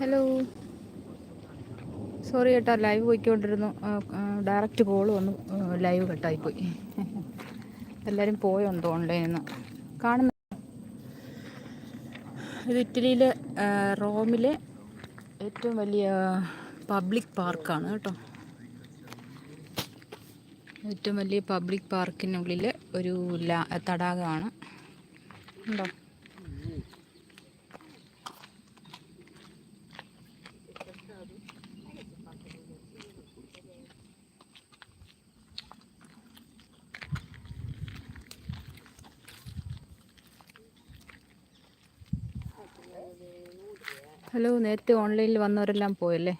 Hello sorry കേട്ടോ live പോയിക്കൊണ്ടിരുന്നു. Direct call വന്നു. ലൈവ് കട്ടായിപ്പോയി. എല്ലാവരും പോയോന്തോ ഓൺലൈനിൽ നിന്ന് കാണുന്നു ഇത് ഇറ്റലിയിലെ റോമിലെ ഏറ്റവും വലിയ പബ്ലിക് പാർക്കാണ് കേട്ടോ. ഏറ്റവും വലിയ പബ്ലിക് പാർക്കിനുള്ളിൽ ഒരു ലാ തടാകമാണ്. ഉണ്ടോ? ഹലോ നേരത്തെ ഓൺലൈനിൽ വന്നവരെല്ലാം പോയല്ലേ?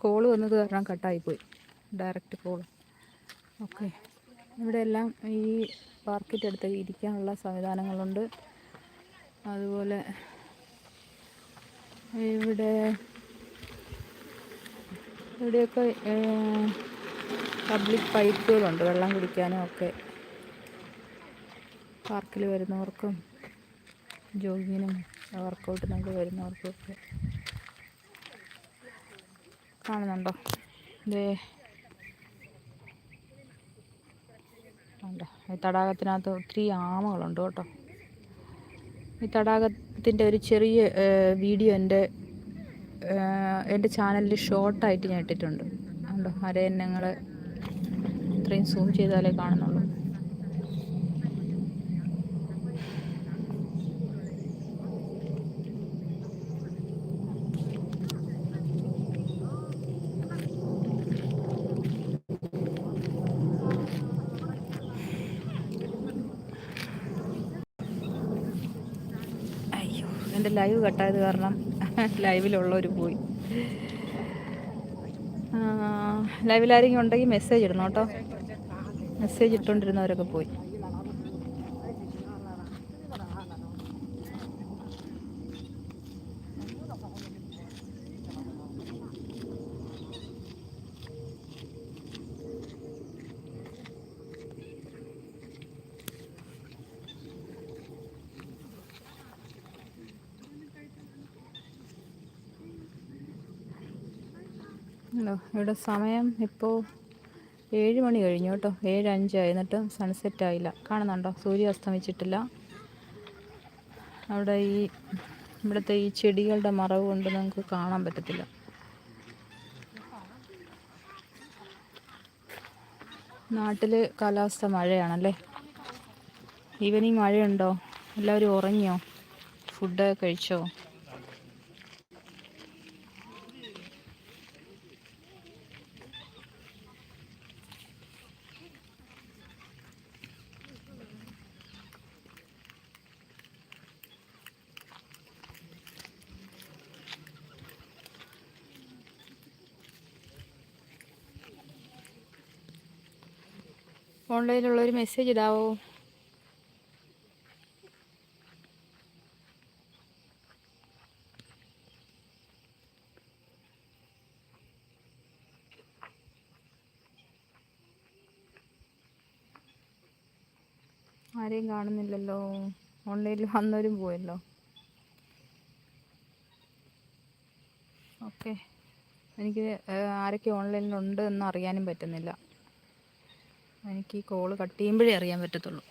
കോൾ വന്നത് കാരണം കട്ടായിപ്പോയി. Direct call okay. ഇവിടെ എല്ലാം ഈ പാർക്കിന്റെ അടുത്ത് ഇരിക്കാനുള്ള സംവിധാനങ്ങളുണ്ട്. അതുപോലെ ഇവിടെ ഇവിടെയൊക്കെ പബ്ലിക് പൈപ്പുകളുണ്ട്. വെള്ളം കുടിക്കാനും ഒക്കെ. പാർക്കിൽ വരുന്നവർക്കും ജോഗിങ്ങിനും വർക്കൗട്ടിനൊക്കെ വരുന്നവർക്കൊക്കെ കാണുന്നുണ്ടോ? ഇതേ ഈ തടാകത്തിനകത്ത് ഒത്തിരി ആമകളുണ്ട് കേട്ടോ. ഈ തടാകത്തിന്റെ ഒരു ചെറിയ വീഡിയോ എന്റെ എന്റെ ചാനലിൽ ഷോർട്ടായിട്ട് ഞാൻ ഇട്ടിട്ടുണ്ട്. ഉണ്ടോ അരയന്നങ്ങൾ ഇത്രയും സൂം ചെയ്താലേ കാണുന്നുള്ളൂ. ലൈവ് കട്ടായത് കാരണം ലൈവിലുള്ളവർ പോയി ലൈവിൽ ആരെങ്കിലും ഉണ്ടെങ്കിൽ മെസ്സേജ് ഇടണം കേട്ടോ. മെസ്സേജ് ഇട്ടുകൊണ്ടിരുന്നവരൊക്കെ പോയി. ഇവിടെ സമയം ഇപ്പോൾ ഏഴ് മണി കഴിഞ്ഞു കേട്ടോ. ഏഴ് അഞ്ചായി എന്നിട്ടും സൺസെറ്റ് ആയില്ല. കാണുന്നുണ്ടോ? സൂര്യ അസ്തമിച്ചിട്ടില്ല. അവിടെ ഈ ഇവിടുത്തെ ഈ ചെടികളുടെ മറവ് കൊണ്ട് നമുക്ക് കാണാൻ പറ്റത്തില്ല. നാട്ടിൽ കാലാവസ്ഥ മഴയാണല്ലേ? ഈവനിങ് മഴയുണ്ടോ? എല്ലാവരും ഉറങ്ങിയോ? ഫുഡ് കഴിച്ചോ? ഒരു മെസ്സേജ് ഇടാവോ? ആരെയും കാണുന്നില്ലല്ലോ. ഓൺലൈനിൽ വന്നവരും പോയല്ലോ. ഓക്കെ എനിക്ക് ആരൊക്കെ ഓൺലൈനിലുണ്ട് എന്ന് അറിയാനും പറ്റുന്നില്ല. എനിക്ക് ഈ കോൾ കട്ട് ചെയ്യുമ്പോഴേ അറിയാൻ പറ്റത്തുള്ളൂ.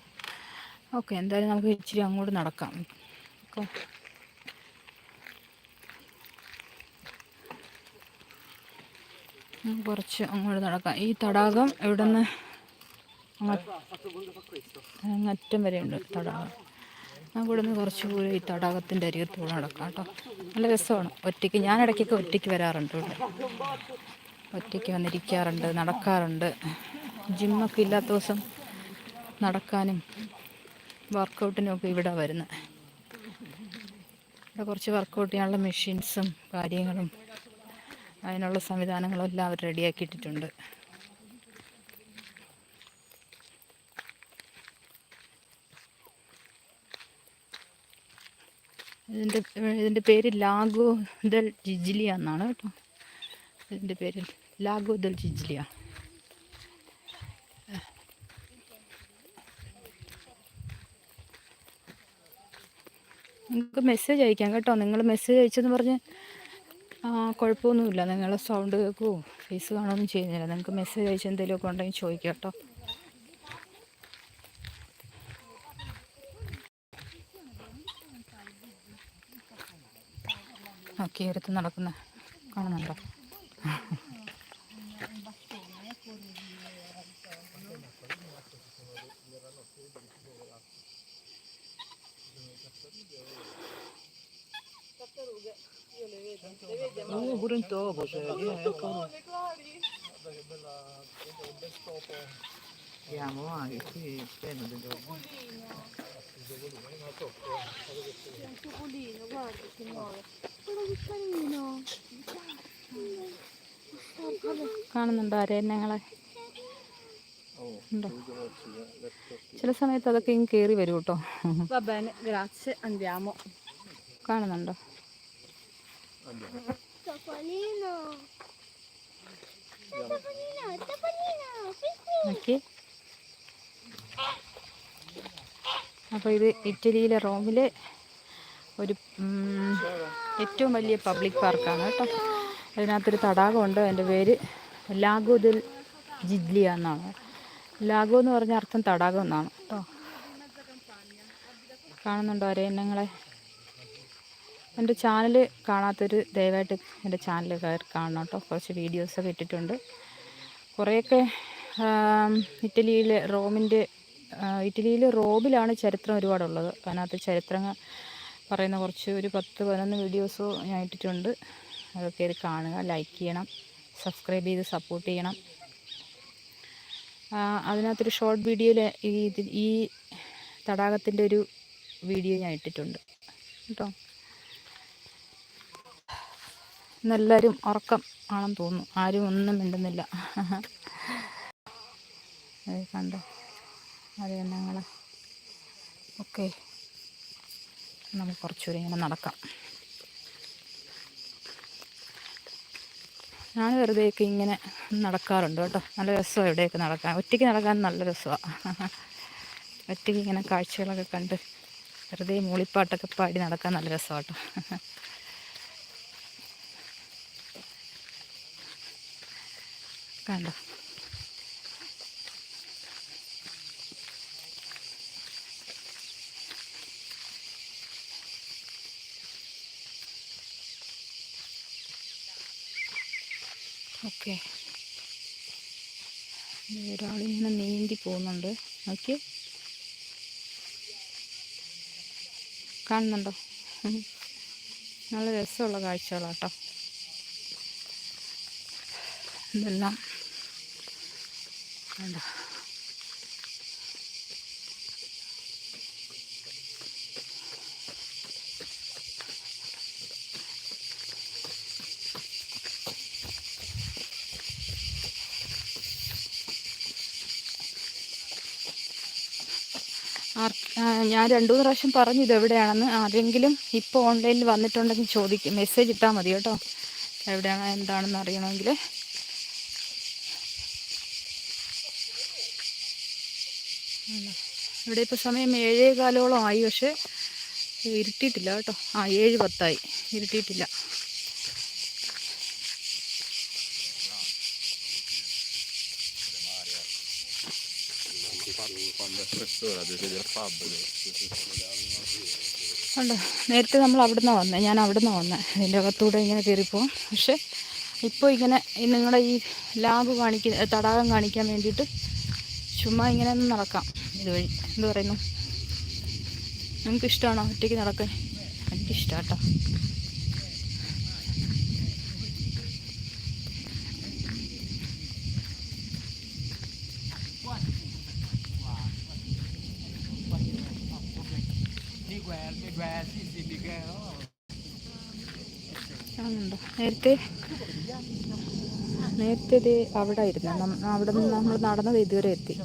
ഓക്കെ എന്തായാലും നമുക്ക് ഇച്ചിരി അങ്ങോട്ട് നടക്കാം. ഓക്കെ കുറച്ച് അങ്ങോട്ട് നടക്കാം. ഈ തടാകം ഇവിടെ നിന്ന് അങ്ങറ്റം വരെയുണ്ട് തടാകം. നമുക്ക് ഇവിടെ നിന്ന് കുറച്ച് കൂടി ഈ തടാകത്തിന്റെ അരികത്തൂടെ നടക്കാം കേട്ടോ. നല്ല രസമാണ്. ഒറ്റയ്ക്ക് ഞാൻ ഇടയ്ക്കൊക്കെ ഒറ്റയ്ക്ക് വരാറുണ്ട് ഇവിടെ. ഒറ്റയ്ക്ക് വന്നിരിക്കാറുണ്ട് നടക്കാറുണ്ട്. ജിമ്മൊക്കെ ഇല്ലാത്ത ദിവസം നടക്കാനും വർക്കൗട്ടിനും ഒക്കെ ഇവിടെ വരുന്നത്. ഇവിടെ കുറച്ച് വർക്കൗട്ട് ചെയ്യാനുള്ള മെഷീൻസും കാര്യങ്ങളും അതിനുള്ള സംവിധാനങ്ങളും എല്ലാം അവർ റെഡിയാക്കിയിട്ടിട്ടുണ്ട്. ഇതിന്റെ ഇതിന്റെ പേര് ലാഗോ ദൽ ജിജിലിയ എന്നാണ് കേട്ടോ. ഇതിന്റെ പേര് ലാഗോ ദൽ ജിജിലിയ. നിങ്ങൾക്ക് മെസ്സേജ് അയക്കാം കേട്ടോ. നിങ്ങൾ മെസ്സേജ് അയച്ചെന്ന് പറഞ്ഞ് കുഴപ്പമൊന്നുമില്ല. നിങ്ങൾ സൗണ്ട് കേൾക്കുമോ ഫേസ് കാണുകയൊന്നും ചെയ്യുന്നില്ല. നിങ്ങൾക്ക് മെസ്സേജ് അയച്ച് എന്തെങ്കിലുമൊക്കെ ഉണ്ടെങ്കിൽ ചോദിക്കാം കേട്ടോ. ഓക്കെ എടുത്ത് നടക്കുന്ന കാണുന്നുണ്ടോ? Oh, pure un topo c'è, ecco. Andiamo, vai, qui pieno di topo. C'è un topolino, guarda che muove. Guarda che carino. കാണുന്നുണ്ടോ അരയന്നങ്ങളെ ഉണ്ടോ ചില സമയത്ത് അതൊക്കെ ഇങ്ങ് കയറി വരും കേട്ടോ Va Topolino. Topolino, topolino. Okay അപ്പോൾ ഇത് ഇറ്റലിയിലെ റോമിലെ ഒരു ഏറ്റവും വലിയ പബ്ലിക് പാർക്കാണ് കേട്ടോ. അതിനകത്തൊരു തടാകമുണ്ട് അതിന്റെ പേര് ലാഗോ ദിൽ ജിഗ്ലിയ എന്നാണ്. ലാഗോ എന്ന് പറഞ്ഞ അർത്ഥം തടാകം എന്നാണ് കേട്ടോ. കാണുന്നുണ്ടോ അരയന്നങ്ങളെ എന്റെ ചാനൽ കാണാത്തൊരു ദയവായിട്ട് എന്റെ ചാനൽ കയറി കാണണം കേട്ടോ കുറച്ച് വീഡിയോസൊക്കെ ഇട്ടിട്ടുണ്ട്. കുറേയൊക്കെ ഇറ്റലിയിലെ റോമിന്റെ ഇറ്റലിയിൽ റോമിലാണ് ചരിത്രം ഒരുപാടുള്ളത്. അതിനകത്ത് ചരിത്രങ്ങൾ പറയുന്ന കുറച്ച് ഒരു പത്ത് പതിനൊന്ന് വീഡിയോസോ ഞാൻ ഇട്ടിട്ടുണ്ട്. അതൊക്കെ ഇത് കാണുക ലൈക്ക് ചെയ്യണം സബ്സ്ക്രൈബ് ചെയ്ത് സപ്പോർട്ട് ചെയ്യണം. അതിനകത്തൊരു ഷോർട്ട് വീഡിയോയിൽ ഈ ഈ തടാകത്തിന്റെ ഒരു വീഡിയോ ഞാൻ ഇട്ടിട്ടുണ്ട്. കേട്ടോ ഇന്നെല്ലാവരും ഉറക്കം ആണെന്ന് തോന്നുന്നു. ആരും ഒന്നും മിണ്ടുന്നില്ല. കണ്ടോ? അത് ഞങ്ങൾ ഓക്കെ. നമുക്ക് കുറച്ചുകൂടി ഇങ്ങനെ നടക്കാം. ഞാൻ വെറുതെയൊക്കെ ഇങ്ങനെ നടക്കാറുണ്ട് കേട്ടോ. നല്ല രസമാണ് ഇവിടെയൊക്കെ നടക്കാൻ. ഒറ്റയ്ക്ക് നടക്കാൻ നല്ല രസമാണ്. ഒറ്റയ്ക്ക് ഇങ്ങനെ കാഴ്ചകളൊക്കെ കണ്ട് വെറുതെ മൂളിപ്പാട്ടൊക്കെ പാടി നടക്കാൻ നല്ല രസമാണ് കേട്ടോ. കണ്ടോ? ഓക്കെ. ഒരാളിങ്ങനെ നീന്തി പോകുന്നുണ്ട്. നോക്കി കാണുന്നുണ്ടോ. നല്ല രസമുള്ള കാഴ്ചകളാട്ടോ. ഇതെല്ലാം. വേണ്ട ഞാൻ രണ്ടു മൂന്ന് പ്രാവശ്യം പറഞ്ഞു ഇത് എവിടെയാണെന്ന് ആരെങ്കിലും ഇപ്പോൾ ഓൺലൈനിൽ വന്നിട്ടുണ്ടെങ്കിൽ ചോദിക്കും മെസ്സേജ് ഇട്ടാൽ മതി കേട്ടോ. എവിടെയാണ് എന്താണെന്ന് അറിയണമെങ്കിൽ. ഇവിടെ ഇപ്പോൾ സമയം ഏഴേ കാലോളം ആയി പക്ഷേ ഇരുട്ടിയിട്ടില്ല കേട്ടോ. ആ ഏഴ് പത്തായി. ഇരുട്ടിയിട്ടില്ല. നേരത്തെ നമ്മൾ അവിടുന്ന് വന്നത് ഞാൻ അവിടുന്ന് വന്നത് അതിന്റെ അകത്തൂടെ ഇങ്ങനെ കയറിപ്പോവും. പക്ഷേ ഇപ്പോൾ ഇങ്ങനെ നിങ്ങളുടെ ഈ ലാബ് കാണിക്ക തടാകം കാണിക്കാൻ വേണ്ടിയിട്ട് ചുമ്മാ ഇങ്ങനെ നടക്കാം. ഇതുവഴി എന്ത് പറയുന്നു? നിങ്ങൾക്ക് ഇഷ്ടമാണോ ഒറ്റയ്ക്ക് നടക്കാൻ? എനിക്കിഷ്ടം കേട്ടോ കാണുന്നുണ്ടോ നേരത്തെ നേരത്തെ അവിടെ ഇരുന്നു നം- അവിടെ നിന്ന് നമ്മൾ നടന്നത് ഇതുവരെ എത്തി.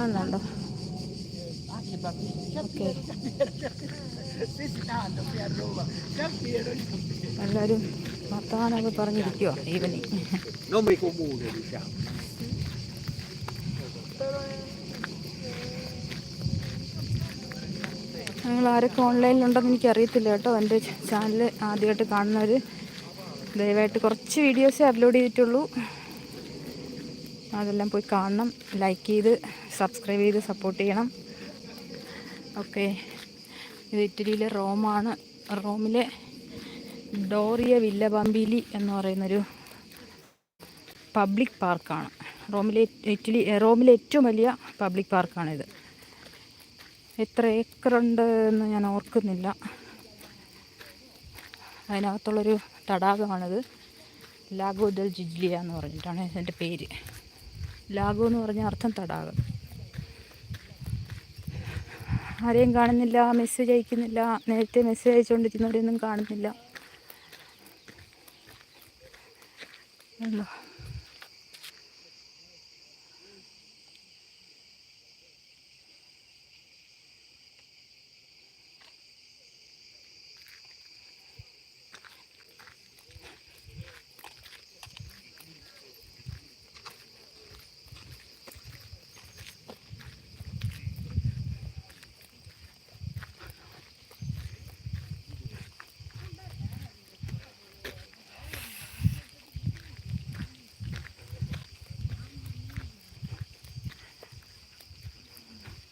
കാണുന്നുണ്ടോ ഓക്കെ. എല്ലാവരും വർത്തമാനമൊക്കെ പറഞ്ഞിരിക്കുവോ ഈവനിങ്. നിങ്ങൾ ആരൊക്കെ ഓൺലൈനിലുണ്ടെന്ന് എനിക്ക് അറിയത്തില്ല കേട്ടോ. എന്റെ ചാനൽ ആദ്യമായിട്ട് കാണുന്നവർ ദയവായിട്ട് കുറച്ച് വീഡിയോസേ അപ്ലോഡ് ചെയ്തിട്ടുള്ളൂ. അതെല്ലാം പോയി കാണണം. ലൈക്ക് ചെയ്ത് സബ്സ്ക്രൈബ് ചെയ്ത് സപ്പോർട്ട് ചെയ്യണം. ഓക്കെ ഇത് ഇറ്റലിയിലെ റോമാണ്. റോമിലെ ഡോറിയ വില്ല ബംബിലി എന്ന് പറയുന്നൊരു പബ്ലിക് പാർക്കാണ് റോമിലെ ഇറ്റലി റോമിലെ ഏറ്റവും വലിയ പബ്ലിക് പാർക്കാണിത് എത്ര ഏക്കറുണ്ട് എന്ന് ഞാൻ ഓർക്കുന്നില്ല. അതിനകത്തുള്ളൊരു തടാകമാണിത്. ലാഗോ ദൽ ജിജ്ലിയ എന്ന് പറഞ്ഞിട്ടാണ് ഇതിന്റെ പേര്. ലാഗോ എന്ന് പറഞ്ഞ അർത്ഥം തടാകം ആരെയും കാണുന്നില്ല മെസ്സേജ് അയക്കുന്നില്ല നേരത്തെ മെസ്സേജ് അയച്ചുകൊണ്ടിരുന്നവരെയൊന്നും കാണുന്നില്ല ഉണ്ടോ?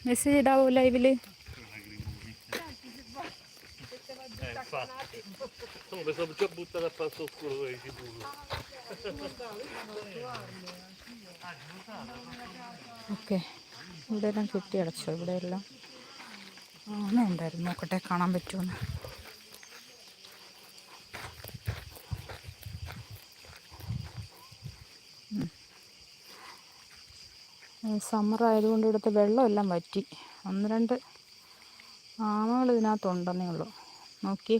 മെസ്സേജ് ഇടാവോ ലൈവിൽ? mi sono già buttato a passo oscuro con sicuro. Okay. ഇവിടെ എല്ലാം കെട്ടി അടച്ചോ? ഇവിടെ എല്ലാം ആന ഉണ്ടായിരുന്നു നോക്കട്ടെ കാണാൻ പറ്റുമെന്ന് സമ്മർ ആയതുകൊണ്ട് ഇവിടുത്തെ വെള്ളമെല്ലാം വറ്റി. ഒന്ന് രണ്ട് ആമകൾ ഇതിനകത്തുണ്ടെന്നേ ഉള്ളൂ. നോക്കി.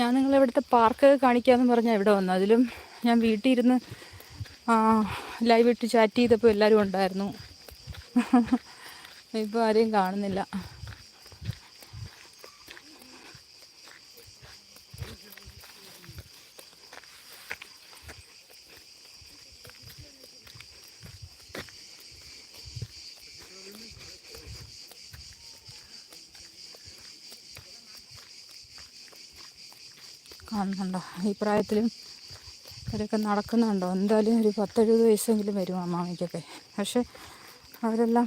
ഞാൻ നിങ്ങളിവിടുത്തെ പാർക്ക് കാണിക്കാമെന്ന് പറഞ്ഞാൽ ഇവിടെ വന്നു അതിലും ഞാൻ വീട്ടിൽ ഇരുന്ന് ലൈവ് ഇട്ട് ചാറ്റ് ചെയ്തപ്പോൾ എല്ലാവരും ഉണ്ടായിരുന്നു. ഇപ്പോൾ ആരെയും കാണുന്നില്ല. കാണുന്നുണ്ടോ ഈ പ്രായത്തിലും ഇവരൊക്കെ നടക്കുന്നുണ്ടോ? എന്തായാലും ഒരു പത്തെഴുപത് വയസ്സെങ്കിലും വരും അമ്മാമയ്ക്കൊക്കെ പക്ഷെ അവരെല്ലാം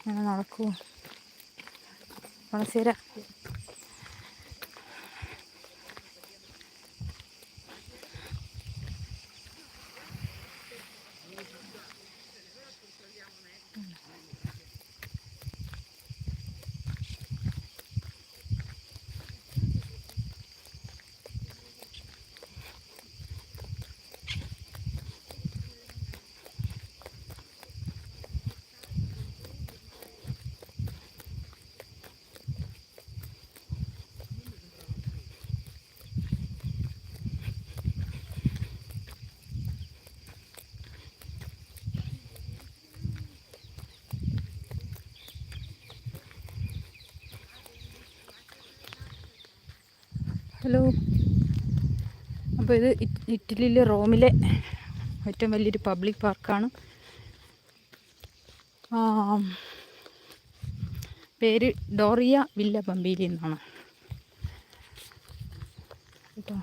ഇങ്ങനെ നടക്കുമോ വളസേര ഹലോ. അപ്പോൾ ഇത് ഇറ്റലിയിലെ റോമിലെ ഏറ്റവും വലിയൊരു പബ്ലിക് പാർക്കാണ്. പേര് ഡോറിയ വില്ല പമ്പിയിൽ എന്നാണ്. കേട്ടോ.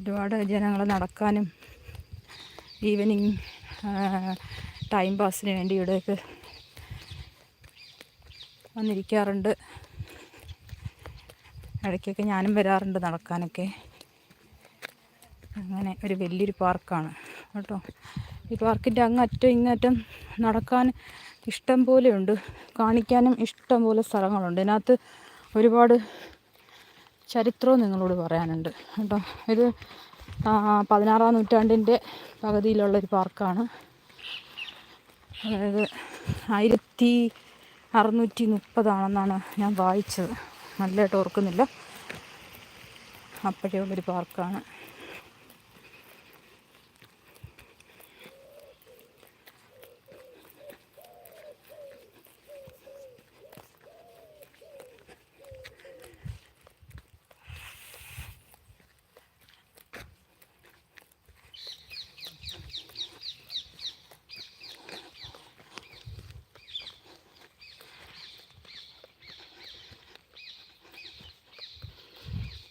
ഒരുപാട് ജനങ്ങൾ നടക്കാനും ഈവനിങ് ടൈം പാസിന് വേണ്ടി ഇവിടെയൊക്കെ വന്നിരിക്കാറുണ്ട്. ഇടയ്ക്കൊക്കെ ഞാനും വരാറുണ്ട് നടക്കാനൊക്കെ. അങ്ങനെ ഒരു വലിയൊരു പാർക്കാണ്. കേട്ടോ. ഈ പാർക്കിന്റെ അങ്ങറ്റം ഇങ്ങറ്റം നടക്കാൻ ഇഷ്ടം പോലെയുണ്ട് കാണിക്കാനും ഇഷ്ടം പോലെ സ്ഥലങ്ങളുണ്ട്. ഇതിനകത്ത് ഒരുപാട് ചരിത്രവും നിങ്ങളോട് പറയാനുണ്ട്. കേട്ടോ. ഇത് പതിനാറാം നൂറ്റാണ്ടിന്റെ പകുതിയിലുള്ളൊരു പാർക്കാണ്. അതായത് ആയിരത്തി അറുന്നൂറ്റി മുപ്പതാണെന്നാണ് ഞാൻ വായിച്ചത്. നല്ലതായിട്ട് ഓർക്കുന്നില്ല. അപ്പോഴേ ഉള്ളൊരു പാർക്കാണ്.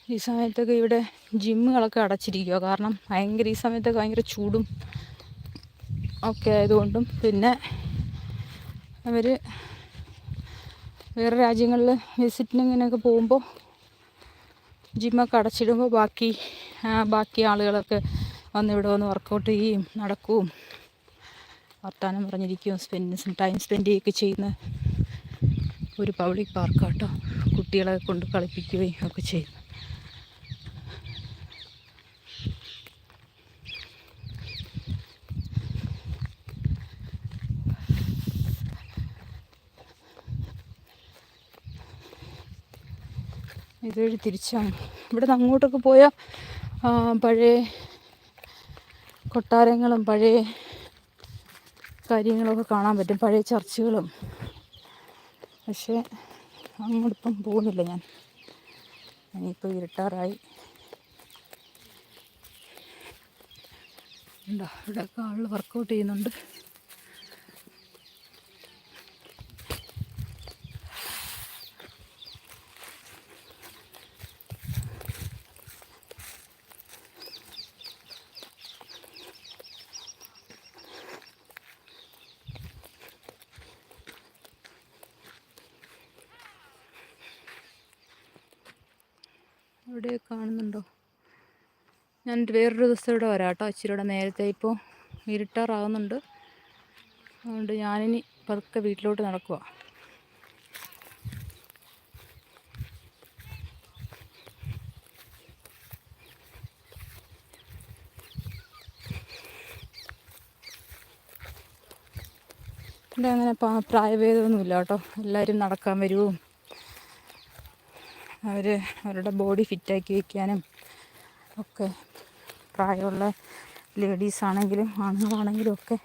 ഈ സമയത്തൊക്കെ ഇവിടെ ജിമ്മുകളൊക്കെ അടച്ചിരിക്കുക കാരണം ഭയങ്കര ഈ സമയത്തൊക്കെ ഭയങ്കര ചൂടും ഒക്കെ ആയതുകൊണ്ടും പിന്നെ അവർ വേറെ രാജ്യങ്ങളിൽ വിസിറ്റിങ്ങിനൊക്കെ പോകുമ്പോൾ ജിമ്മൊക്കെ അടച്ചിടുമ്പോൾ ബാക്കി ബാക്കി ആളുകളൊക്കെ വന്ന് ഇവിടെ വന്ന് വർക്കൗട്ട് ചെയ്യും നടക്കുകയും വർത്തമാനം പറഞ്ഞിരിക്കുകയും സ്പെൻഡ് ടൈം സ്പെൻഡ് ചെയ്യുകയൊക്കെ ചെയ്യുന്ന ഒരു പബ്ലിക് പാർക്കാട്ടോ കുട്ടികളെ കൊണ്ട് കളിപ്പിക്കുകയും ഒക്കെ ചെയ്യുന്നു ഇതുവഴി തിരിച്ചാണ്. ഇവിടെ നിന്ന് അങ്ങോട്ടൊക്കെ പോയാൽ പഴയ കൊട്ടാരങ്ങളും പഴയ കാര്യങ്ങളൊക്കെ കാണാൻ പറ്റും. പഴയ ചർച്ചുകളും. പക്ഷേ അങ്ങോട്ടിപ്പം പോകുന്നില്ല ഞാൻ. ഇനിയിപ്പോൾ ഇരുട്ടാറായി. ഉണ്ടോ ഇവിടെയൊക്കെ ആൾ വർക്കൗട്ട് ചെയ്യുന്നുണ്ട്. ഇവിടെ കാണുന്നുണ്ടോ? ഞാൻ വേറൊരു ദിവസം ഇവിടെ വരാം കേട്ടോ ഇച്ചിരിയുടെ നേരത്തെ ഇപ്പോൾ ഇരുട്ടാറാകുന്നുണ്ട്. അതുകൊണ്ട് ഞാനിനി പതുക്കെ വീട്ടിലോട്ട് നടക്കുക ഇവിടെ അങ്ങനെ പ്രായഭേദമൊന്നുമില്ല കേട്ടോ എല്ലാവരും നടക്കാൻ വരുവും? അവർ അവരുടെ ബോഡി ഫിറ്റാക്കി വയ്ക്കാനും ഒക്കെ പ്രായമുള്ള ലേഡീസ് ആണെങ്കിലും ആണുങ്ങളാണെങ്കിലും ഒക്കെ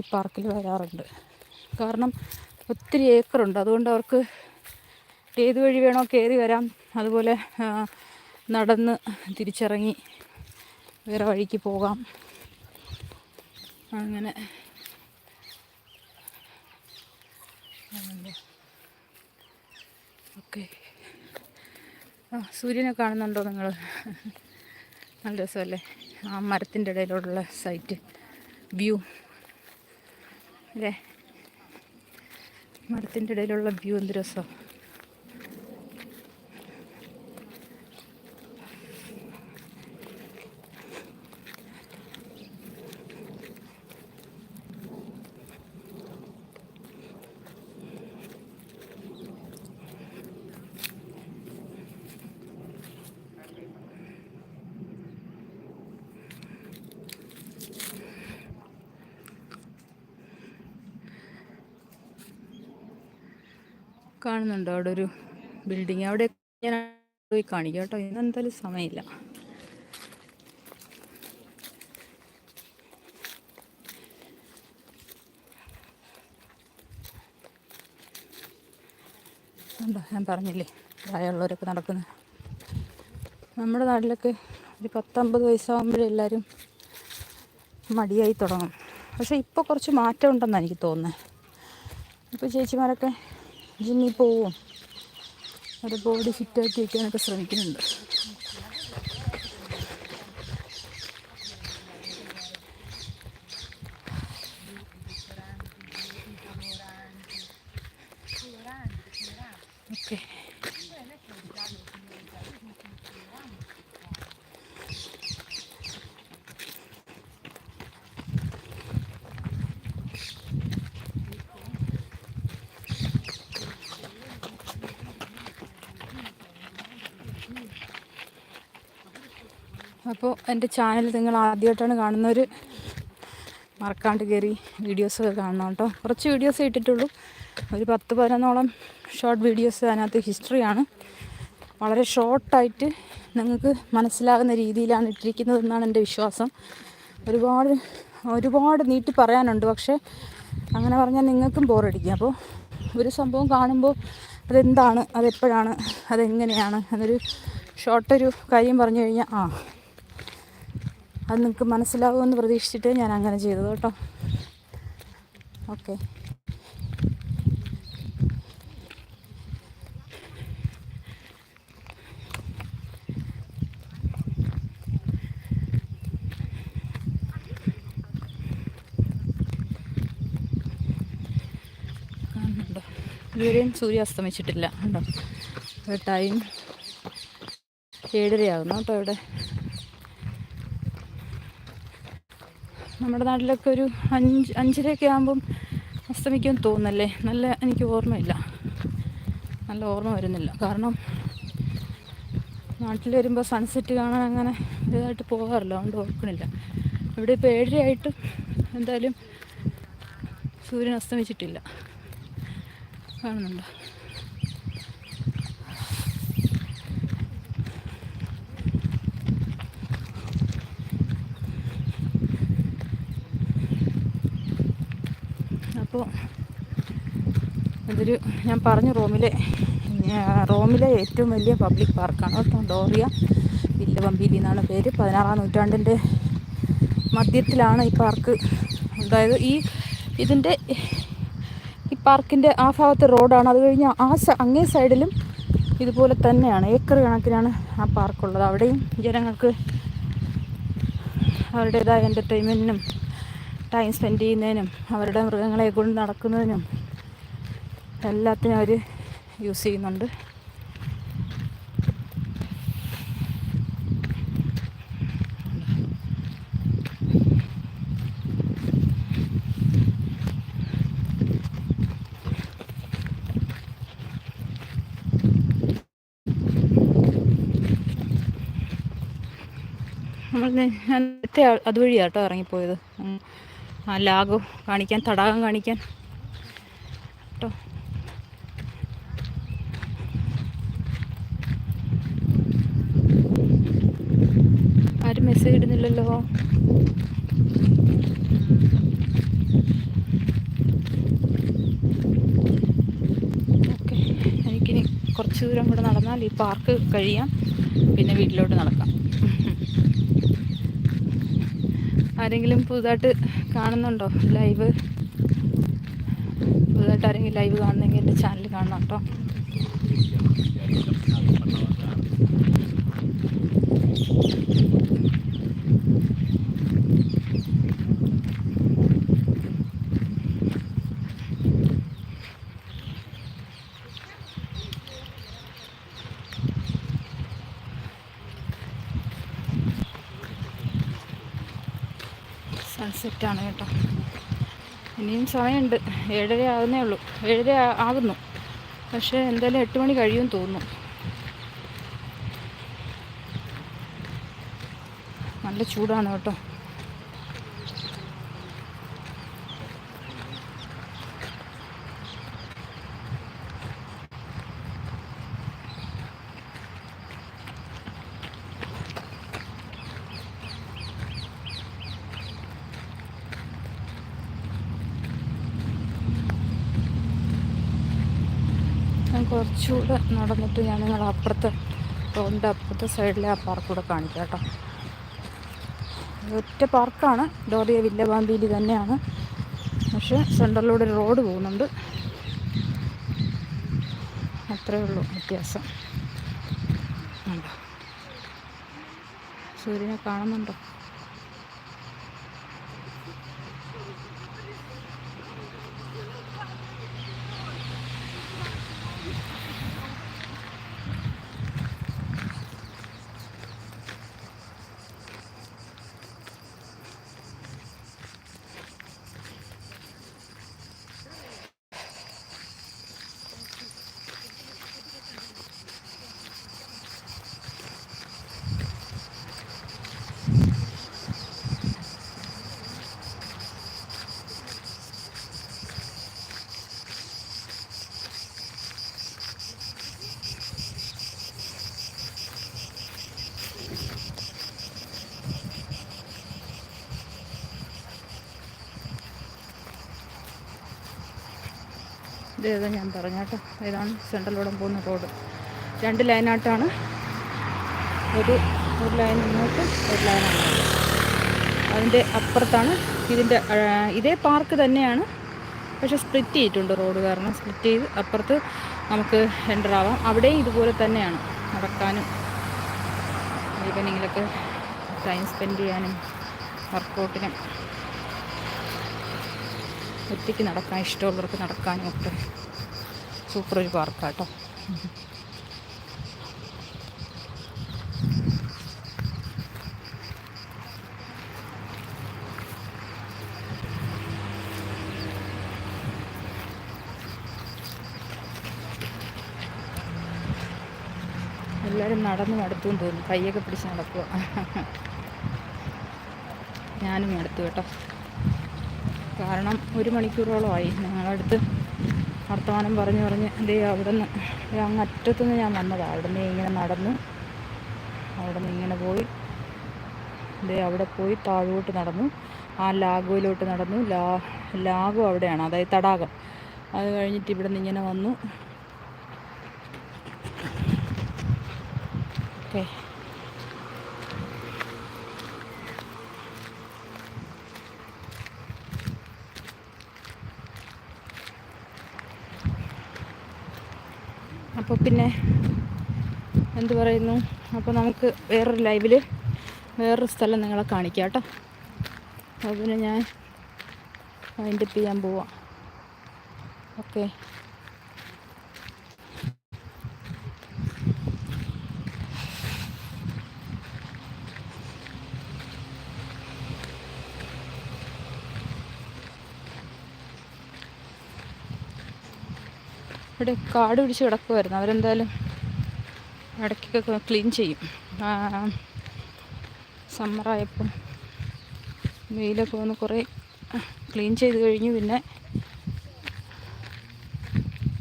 ഈ പാർക്കിൽ വരാറുണ്ട്. കാരണം ഒത്തിരി ഏക്കറുണ്ട് അതുകൊണ്ട് അവർക്ക് ഏത് വഴി വേണോ കയറി വരാം. അതുപോലെ നടന്ന് തിരിച്ചിറങ്ങി വേറെ വഴിക്ക് പോകാം. അങ്ങനെ. ഓക്കെ. സൂര്യനെ കാണുന്നുണ്ടോ നിങ്ങൾ? നല്ല രസമല്ലേ? ആ മരത്തിന്റെ ഇടയിലുള്ള സൈറ്റ് വ്യൂ. അല്ലേ? മരത്തിന്റെ ഇടയിലുള്ള വ്യൂ എന്ത് രസമാണ് കാണുന്നുണ്ടോ. അവിടെ ഒരു ബിൽഡിങ് അവിടെ ഞാൻ പോയി കാണിക്കാം കേട്ടോ. ഇന്ന് എന്തായാലും സമയമില്ല. ഞാൻ പറഞ്ഞില്ലേ പ്രായമുള്ളവരൊക്കെ നടക്കുന്നത് നമ്മുടെ നാട്ടിലൊക്കെ ഒരു പത്തൊമ്പത് വയസ്സാകുമ്പോഴേ എല്ലാവരും മടിയായി തുടങ്ങും. പക്ഷേ ഇപ്പോൾ കുറച്ച് മാറ്റം ഉണ്ടെന്നാണ് എനിക്ക് തോന്നുന്നത്. ഇപ്പോൾ ചേച്ചിമാരൊക്കെ ജിമ്മിൽ പോവും അവരുടെ ബോഡി ഫിറ്റാക്കി വയ്ക്കാനൊക്കെ ശ്രമിക്കുന്നുണ്ട് ഓക്കെ അപ്പോൾ എന്റെ ചാനൽ നിങ്ങൾ ആദ്യമായിട്ടാണ് കാണുന്നവർ മറക്കാണ്ട് കയറി വീഡിയോസൊക്കെ കാണണം കേട്ടോ. കുറച്ച് വീഡിയോസ് ഇട്ടിട്ടുള്ളൂ. ഒരു പത്ത് പതിനൊന്നോളം ഷോർട്ട് വീഡിയോസ് അതിനകത്ത് ഹിസ്റ്ററിയാണ് വളരെ ഷോർട്ടായിട്ട് നിങ്ങൾക്ക് മനസ്സിലാകുന്ന രീതിയിലാണ് ഇട്ടിരിക്കുന്നതെന്നാണ് എന്റെ വിശ്വാസം. ഒരുപാട് ഒരുപാട് നീട്ടി പറയാനുണ്ട്. പക്ഷേ അങ്ങനെ പറഞ്ഞാൽ നിങ്ങൾക്കും ബോറടിക്കും അപ്പോൾ ഒരു സംഭവം കാണുമ്പോൾ അതെന്താണ് അതെപ്പോഴാണ് അതെങ്ങനെയാണ് എന്നൊരു ഷോർട്ടൊരു കാര്യം പറഞ്ഞു കഴിഞ്ഞാൽ ആ അത് നിങ്ങൾക്ക് മനസ്സിലാവുമെന്ന് പ്രതീക്ഷിച്ചിട്ട് ഞാൻ അങ്ങനെ ചെയ്തത് കേട്ടോ. ഓക്കെ ഇതുവരെയും സൂര്യ അസ്തമിച്ചിട്ടില്ല. കേട്ടോ. ടൈം ഏഴരയാകുന്നു കേട്ടോ ഇവിടെ. നമ്മുടെ നാട്ടിലൊക്കെ ഒരു അഞ്ച് അഞ്ചരയൊക്കെ ആകുമ്പം അസ്തമിക്കാൻ തോന്നല്ലേ നല്ല എനിക്ക് ഓർമ്മയില്ല. നല്ല ഓർമ്മ വരുന്നില്ല. കാരണം നാട്ടിൽ വരുമ്പോൾ സൺസെറ്റ് കാണാൻ അങ്ങനെ ഇതായിട്ട് പോകാറില്ല. അതുകൊണ്ട് ഓർക്കണില്ല. ഇവിടെ ഇപ്പോൾ ഏഴരയായിട്ട് എന്തായാലും സൂര്യൻ അസ്തമിച്ചിട്ടില്ല. കാണുന്നുണ്ടോ? അപ്പോൾ ഇതൊരു ഞാൻ പറഞ്ഞു റോമിലെ റോമിലെ ഏറ്റവും വലിയ പബ്ലിക് പാർക്കാണ് കേട്ടോ ഡോറിയ വില്ല പമ്പീലി എന്നാണ് പേര്. പതിനാറാം നൂറ്റാണ്ടിന്റെ മധ്യത്തിലാണ് ഈ പാർക്ക് അതായത് ഈ ഇതിന്റെ ഈ പാർക്കിന്റെ ആ ഭാഗത്തെ റോഡാണ്. അത് കഴിഞ്ഞ് ആ അങ്ങേ സൈഡിലും ഇതുപോലെ തന്നെയാണ് ഏക്കർ കണക്കിനാണ് ആ പാർക്കുള്ളത്. അവിടെയും ജനങ്ങൾക്ക് അവരുടേതായ എന്റർടൈൻമെന്റിനും ടൈം സ്പെൻഡ് ചെയ്യുന്നതിനും അവരുടെ മൃഗങ്ങളെ കൊണ്ട് നടക്കുന്നതിനും എല്ലാത്തിനും അവർ യൂസ് ചെയ്യുന്നുണ്ട് നമ്മൾ ഞാൻ അതുവഴിയാട്ടോ ഇറങ്ങിപ്പോയത്. ആ ലാഗു കാണിക്കാൻ തടാകം കാണിക്കാൻ. കേട്ടോ ആരും മെസ്സേജ് ഇടുന്നില്ലല്ലോ. ഓക്കെ എനിക്കിനി കുറച്ച് ദൂരം കൂടെ നടന്നാൽ ഈ പാർക്ക് കഴിയാം. പിന്നെ വീട്ടിലോട്ട് നടക്കാം. ആരെങ്കിലും പുതുതായിട്ട് കാണുന്നുണ്ടോ? ലൈവ്. പുതുതായിട്ട് ആരെങ്കിലും ലൈവ് കാണുന്നെങ്കിൽ എന്റെ ചാനൽ കാണണം കേട്ടോ. സൺസെറ്റാണ് കേട്ടോ. ഇനിയും സമയമുണ്ട്. ഏഴര ആകുന്നേ ഉള്ളൂ. ഏഴര ആകുന്നു പക്ഷേ എന്തായാലും എട്ട് മണി കഴിയും തോന്നുന്നു. നല്ല ചൂടാണ് കേട്ടോ ഞാൻ കുറച്ചുകൂടെ നടന്നിട്ട് ഞാൻ നിങ്ങളെ അപ്പുറത്തെ റോഡിന്റെ അപ്പുറത്തെ സൈഡിലെ ആ പാർക്ക് കൂടെ കാണിക്കാം കേട്ടോ. ഒറ്റ പാർക്കാണ് ഡോറിയ വില്ലബാമ്പിയിൽ തന്നെയാണ്. പക്ഷേ സെന്ററിലൂടെ ഒരു റോഡ് പോകുന്നുണ്ട്. അത്രേ ഉള്ളൂ വ്യത്യാസം? സൂര്യനെ കാണുന്നുണ്ടോ? ഇതേതാ ഞാൻ പറഞ്ഞ കേട്ടോ. ഇതാണ് സെൻട്രലോടം പോകുന്ന റോഡ് രണ്ട് ലൈനായിട്ടാണ് ഒരു ഒരു ലൈൻ ഇങ്ങോട്ട് ഒരു ലൈൻ അങ്ങോട്ട്. അതിന്റെ അപ്പുറത്താണ്. ഇതിന്റെ ഇതേ പാർക്ക് തന്നെയാണ്. പക്ഷേ സ്പ്ലിറ്റ് ചെയ്തിട്ടുണ്ട് റോഡ് കാരണം. സ്പ്ലിറ്റ് ചെയ്ത് അപ്പുറത്ത് നമുക്ക് എന്റർ ആവാം. അവിടെയും ഇതുപോലെ തന്നെയാണ് നടക്കാനും. ഈവനിങ്ങിലൊക്കെ ടൈം സ്പെൻഡ് ചെയ്യാനും വർക്കൗട്ടിനും ഒറ്റയ്ക്ക് നടക്കാൻ ഇഷ്ടമുള്ളവർക്ക് നടക്കാനും ഒക്കെ സൂപ്പർ ഒരു പാർക്കാട്ടോ. എല്ലാവരും നടന്ന് മടുത്തു തോന്നുന്നു കൈയൊക്കെ പിടിച്ച് നടക്കുക ഞാനും മടുത്തു കേട്ടോ. കാരണം ഒരു മണിക്കൂറോളമായി ഞങ്ങളടുത്ത് വർത്തമാനം പറഞ്ഞു പറഞ്ഞ് ദേ അവിടെ നിന്ന് അങ്ങ് അറ്റത്തുനിന്ന് ഞാൻ വന്നതാണ് അവിടെ നിന്ന് ഇങ്ങനെ നടന്നു. അവിടെ നിന്ന് ഇങ്ങനെ പോയി. ദേ അവിടെ പോയി താഴോട്ട് നടന്നു. ആ ലാഗോയിലോട്ട് നടന്നു. ലാ ലാഗോ അവിടെയാണ് അതായത് തടാകം. അത് കഴിഞ്ഞിട്ട് ഇവിടെ നിന്ന് ഇങ്ങനെ വന്നു ഓക്കെ അപ്പോൾ പിന്നെ എന്ത് പറയുന്നു? അപ്പോൾ നമുക്ക് വേറൊരു ലൈവിൽ വേറൊരു സ്ഥലം നിങ്ങളെ കാണിക്കാം കേട്ടോ. അപ്പോൾ പിന്നെ ഞാൻ വൈൻഡപ്പ് ചെയ്യാൻ പോവാം. ഓക്കെ. ഇവിടെ കാട് പിടിച്ച് കിടക്കുമായിരുന്നു അവരെന്തായാലും ഇടയ്ക്കൊക്കെ ക്ലീൻ ചെയ്യും. സമ്മറായപ്പം വെയിലൊക്കെ വന്ന് കുറേ ക്ലീൻ ചെയ്ത് കഴിഞ്ഞു. പിന്നെ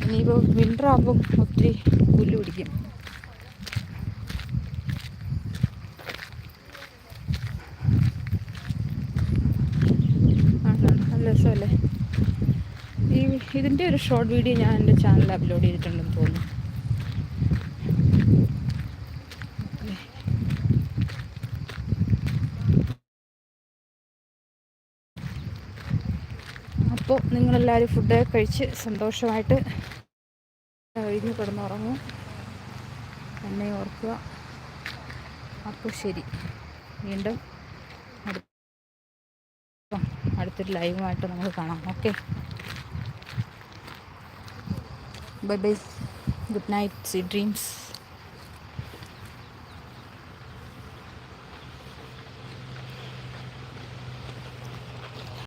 ഇനിയിപ്പോൾ വിന്റർ ആകുമ്പം ഒത്തിരി പുല്ല് പിടിക്കും ആണ് നല്ല രസമല്ലേ ഈ ഇതിന്റെ ഒരു ഷോർട്ട് വീഡിയോ ഞാൻ എന്റെ ചാനൽ അപ്ലോഡ് ചെയ്തിട്ടുണ്ടെന്ന് തോന്നുന്നു. അപ്പോൾ നിങ്ങളെല്ലാവരും ഫുഡ് കഴിച്ച് സന്തോഷമായിട്ട് കഴിഞ്ഞ് കിടന്നുറങ്ങും. എന്നെ ഓർക്കുക. അപ്പോൾ ശരി. വീണ്ടും അടുത്ത അടുത്തൊരു ലൈവുമായിട്ട് നമുക്ക് കാണാം. Okay bye bye good night. Sweet dreams.